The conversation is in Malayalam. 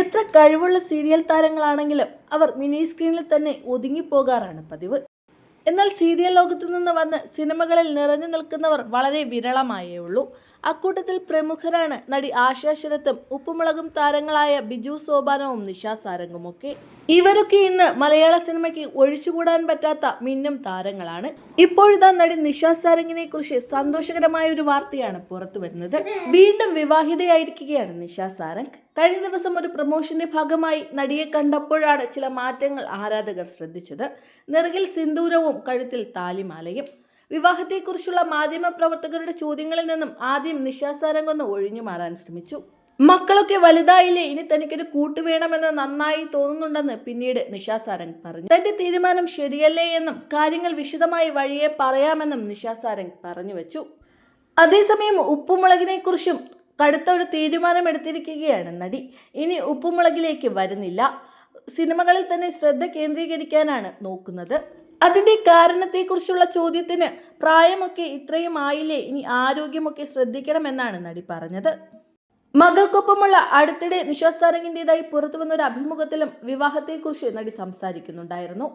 എത്ര കഴിവുള്ള സീരിയൽ താരങ്ങളാണെങ്കിലും അവർ മിനി സ്ക്രീനിൽ തന്നെ ഒതുങ്ങിപ്പോകാറാണ് പതിവ്. എന്നാൽ സീരിയൽ ലോകത്തു നിന്ന് വന്ന് സിനിമകളിൽ നിറഞ്ഞു നിൽക്കുന്നവർ വളരെ വിരളമായേ ഉള്ളൂ. അക്കൂട്ടത്തിൽ പ്രമുഖരാണ് നടി ആശാ ശരത്തും ഉപ്പുമുളകും താരങ്ങളായ ബിജു സോപാനവും നിഷ സാരംഗുമൊക്കെ. ഇവരൊക്കെ ഇന്ന് മലയാള സിനിമയ്ക്ക് ഒഴിച്ചുകൂടാൻ പറ്റാത്ത മിന്നും താരങ്ങളാണ്. ഇപ്പോഴിതാ നടി നിഷ സാരംഗിനെ കുറിച്ച് സന്തോഷകരമായ ഒരു വാർത്തയാണ് പുറത്തു വരുന്നത്. വീണ്ടും വിവാഹിതയായിരിക്കുകയാണ് നിഷ സാരംഗ്. കഴിഞ്ഞ ദിവസം ഒരു പ്രൊമോഷന്റെ ഭാഗമായി നടിയെ കണ്ടപ്പോഴാണ് ചില മാറ്റങ്ങൾ ആരാധകർ ശ്രദ്ധിച്ചത്. നിറകിൽ സിന്ദൂരവും കഴുത്തിൽ താലിമാലയും. വിവാഹത്തെക്കുറിച്ചുള്ള മാധ്യമ പ്രവർത്തകരുടെ ചോദ്യങ്ങളിൽ നിന്നും ആദ്യം നിശാസാരംഗൊന്ന് സാരംഗ് ഒഴിഞ്ഞു മാറാൻ ശ്രമിച്ചു. മക്കളൊക്കെ വലുതായില്ലേ? ഇനി തനിക്കൊരു കൂട്ട് വേണമെന്ന് നന്നായി തോന്നുന്നുണ്ടെന്ന് പിന്നീട് നിഷ സാരംഗ് പറഞ്ഞു. തന്റെ തീരുമാനം ശരിയല്ലേ എന്നും കാര്യങ്ങൾ വിശദമായി വഴിയെ പറയാമെന്നും നിഷ സാരംഗ് പറഞ്ഞു വെച്ചു. അതേസമയം ഉപ്പുമുളകിനെ കുറിച്ചും കടുത്ത ഒരു തീരുമാനം എടുത്തിരിക്കുകയാണ് നടി. ഇനി ഉപ്പുമുളകിലേക്ക് വരുന്നില്ല. സിനിമകളിൽ തന്നെ ശ്രദ്ധ കേന്ദ്രീകരിക്കാനാണ് നോക്കുന്നത്. അതിന്റെ കാരണത്തെക്കുറിച്ചുള്ള ചോദ്യത്തിന് പ്രായമൊക്കെ ഇത്രയും ആയില്ലേ? ഇനി ആരോഗ്യമൊക്കെ ശ്രദ്ധിക്കണമെന്നാണ് നടി പറഞ്ഞത്. മകൾക്കൊപ്പമുള്ള അടുത്തിടെ നിഷാ സാരംഗിന്റെതായി പുറത്തു വന്ന ഒരു അഭിമുഖത്തിലും വിവാഹത്തെക്കുറിച്ച് നടി സംസാരിക്കുന്നുണ്ടായിരുന്നു.